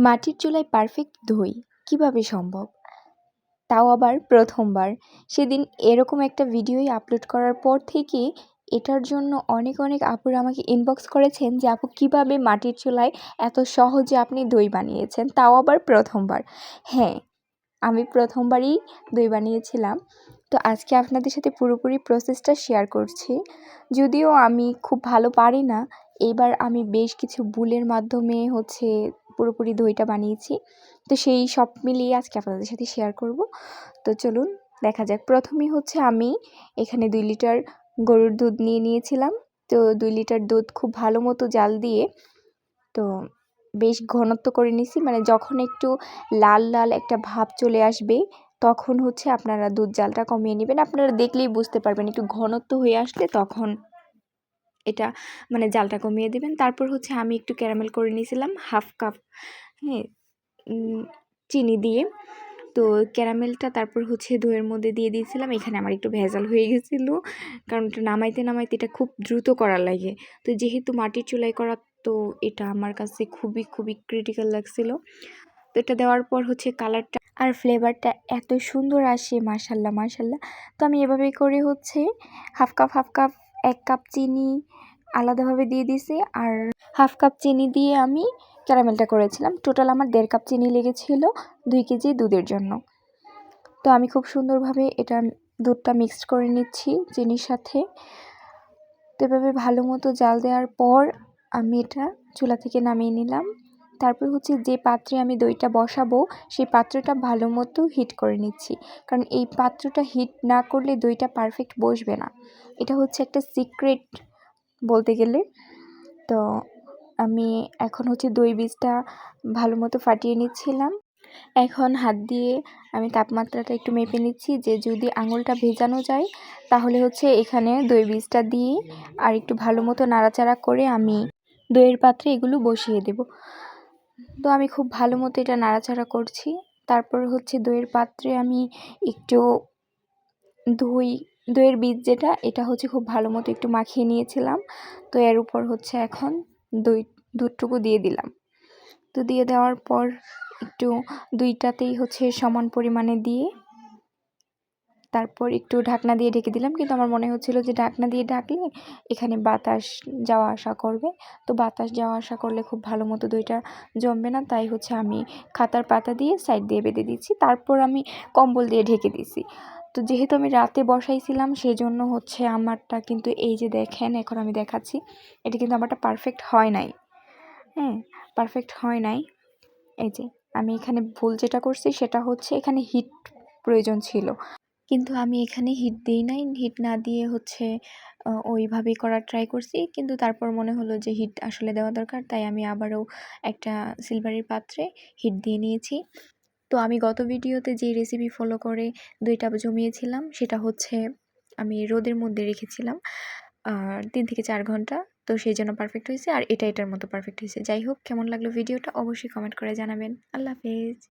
মাটির চুলায় পারফেক্ট দই কীভাবে সম্ভব? তাও আবার প্রথমবার। সেদিন এরকম একটা ভিডিওই আপলোড করার পর থেকে এটার জন্য অনেক অনেক আপুরা আমাকে ইনবক্স করেছেন যে, আপু, কীভাবে মাটির চুলায় এত সহজে আপনি দই বানিয়েছেন? তাও আবার প্রথমবার। হ্যাঁ আমি প্রথমবারই দই বানিয়েছিলাম। তো আজকে আপনাদের সাথে পুরোপুরি প্রসেসটা শেয়ার করছি। যদিও আমি খুব ভালো পারি না, এবার আমি বেশ কিছু বুলের মাধ্যমে হচ্ছে পুরোপুরি দইটা বানিয়েছি। তো সেই সব মিলিয়ে আজকে আপনাদের সাথে শেয়ার করব। তো চলুন, দেখা যাক। প্রথমেই হচ্ছে আমি এখানে দুই লিটার গরুর দুধ নিয়ে নিয়েছিলাম। তো দুই লিটার দুধ খুব ভালো মতো জাল দিয়ে, তো বেশ ঘনত্ব করে নিছি। মানে যখন একটু লাল লাল একটা ভাব চলে আসবে, তখন হচ্ছে আপনারা দুধ জালটা কমিয়ে নেবেন। আপনারা দেখলেই বুঝতে পারবেন, একটু ঘনত্ব হয়ে আসলে তখন এটা মানে জালটা কমিয়ে দেবেন। তারপর হচ্ছে আমি একটু ক্যারামেল করে নিয়েছিলাম, হাফ কাপ হ্যাঁ চিনি দিয়ে। তো ক্যারামেলটা তারপর হচ্ছে দইয়ের মধ্যে দিয়ে দিয়েছিলাম। এখানে আমার একটু ভেজাল হয়ে গেছিল, কারণ এটা নামাইতে নামাইতে এটা খুব দ্রুত করা লাগে। তো যেহেতু মাটির চুলাই করা, তো এটা আমার কাছে খুবই খুবই ক্রিটিক্যাল লাগছিল। তো এটা দেওয়ার পর হচ্ছে কালারটা আর ফ্লেভারটা এত সুন্দর আসে মার্শাল্লাহ মার্শাল্লাহ তো আমি এভাবে করে হচ্ছে হাফ কাপ হাফ কাপ এক কাপ চিনি আলাদাভাবে দিয়ে দিছি আর হাফ কাপ চিনি দিয়ে আমি ক্যারামেলটা করেছিলাম। টোটাল আমার দেড় কাপ চিনি লেগেছিল দুই কেজি দুধের জন্য। তো আমি খুব সুন্দরভাবে এটা দুধটা মিক্সড করে নিচ্ছি চিনির সাথে। তো এভাবে ভালো মতো জাল দেওয়ার পর আমি এটা চুলা থেকে নামিয়ে নিলাম। তারপর হচ্ছে যে পাত্রে আমি দইটা বসাবো, সেই পাত্রটা ভালো মতো হিট করে নিচ্ছি। কারণ এই পাত্রটা হিট না করলে দইটা পারফেক্ট বসবে না। এটা হচ্ছে একটা সিক্রেট বলতে গেলে। তো আমি এখন হচ্ছে দই বীজটা ভালো মতো ফাটিয়ে নিচ্ছিলাম। এখন হাত দিয়ে আমি তাপমাত্রাটা একটু মেপে নিচ্ছি যে যদি আঙুলটা ভেজানো যায়, তাহলে হচ্ছে এখানে দই বীজটা দিয়ে আর একটু ভালো মতো নাড়াচাড়া করে আমি দইয়ের পাত্রে এগুলো বসিয়ে দেব। তো আমি খুব ভালো মতো এটা নাড়াচাড়া করছি। তারপর হচ্ছে দইয়ের পাত্রে আমি একটু দই, দইয়ের বীজ যেটা, এটা হচ্ছে খুব ভালো মতো একটু মাখিয়ে নিয়েছিলাম। তো এর উপর হচ্ছে এখন দই, দুধটুকু দিয়ে দিলাম। তো দিয়ে দেওয়ার পর একটু দুইটাতেই হচ্ছে সমান পরিমাণে দিয়ে তারপর একটু ঢাকনা দিয়ে ঢেকে দিলাম। কিন্তু আমার মনে হচ্ছিল যে ঢাকনা দিয়ে ঢাকলে এখানে বাতাস যাওয়া আসা করবে। তো বাতাস যাওয়া আসা করলে খুব ভালো মতো দইটা জমবে না। তাই হচ্ছে আমি খাতার পাতা দিয়ে সাইড দিয়ে বেঁধে দিচ্ছি। তারপর আমি কম্বল দিয়ে ঢেকে দিছি তো যেহেতু আমি রাতে বসাইছিলাম সেই জন্য হচ্ছে আমারটা কিন্তু এই যে দেখেন, এখন আমি দেখাচ্ছি। এটা কিন্তু আমারটা পারফেক্ট হয় নাই। হ্যাঁ পারফেক্ট হয় নাই। এই যে আমি এখানে ভুল যেটা করছি, সেটা হচ্ছে এখানে হিট প্রয়োজন ছিল। কিন্তু আমি এখানে হিট দিই নাই। হিট না দিয়ে হচ্ছে ওইভাবেই করার ট্রাই করছি। কিন্তু তারপর মনে হলো যে হিট আসলে দেওয়া দরকার, তাই আমি আবারও একটা সিলভারের পাত্রে হিট দিয়ে নিয়েছি। তো আমি গত ভিডিওতে যে রেসিপি ফলো করে দুইটা জমিয়েছিলাম, সেটা হচ্ছে আমি রোদের মধ্যে রেখেছিলাম তিন থেকে চার ঘণ্টা। তো সেই জন্য পারফেক্ট হয়েছে, আর এটা এটার মতো পারফেক্ট হয়েছে। যাই হোক, কেমন লাগল ভিডিওটা অবশ্যই কমেন্ট করে জানাবেন। আল্লাহ হাফেজ।